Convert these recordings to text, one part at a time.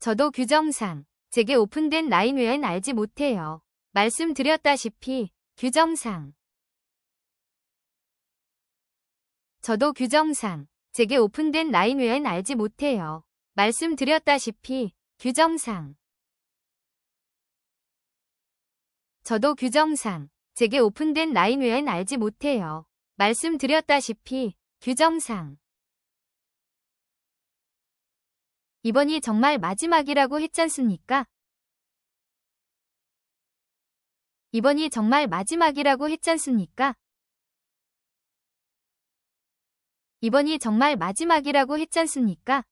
저도 규정상 제게 오픈된 라인 외엔 알지 못해요. 말씀드렸다시피 규정상 저도 규정상 제게 오픈된 라인 외엔 알지 못해요. 말씀드렸다시피 규정상 저도 규정상 제게 오픈된 라인 외엔 알지 못해요. 말씀드렸다시피 규정상 이번이 정말 마지막이라고 했잖습니까? 이번이 정말 마지막이라고 했잖습니까? 이번이 정말 마지막이라고 했잖습니까?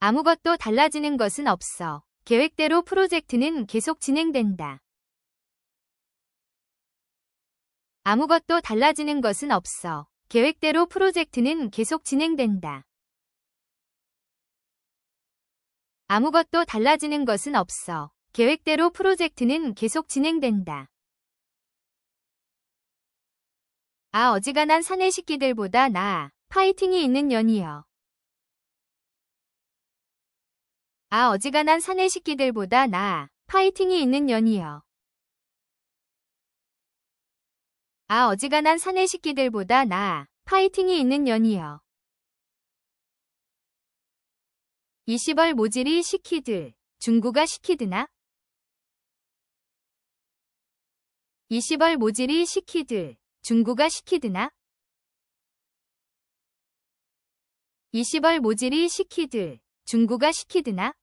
아무것도 달라지는 것은 없어. 계획대로 프로젝트는 계속 진행된다. 아무것도 달라지는 것은 없어. 계획대로 프로젝트는 계속 진행된다. 아무것도 달라지는 것은 없어. 계획대로 프로젝트는 계속 진행된다. 아 어지간한 사내 식기들보다 나아. 파이팅이 있는 년이여. 아 어지간한 사내 식기들보다 나아. 파이팅이 있는 년이여. 아 어지간한 사내 식기들보다 나아. 파이팅이 있는 년이여. 20월 모질이 시키들. 중구가 시키드나? 20월 모질이 시키들. 중구가 시키드나? 20월 모질이 시키들. 중구가 시키드나?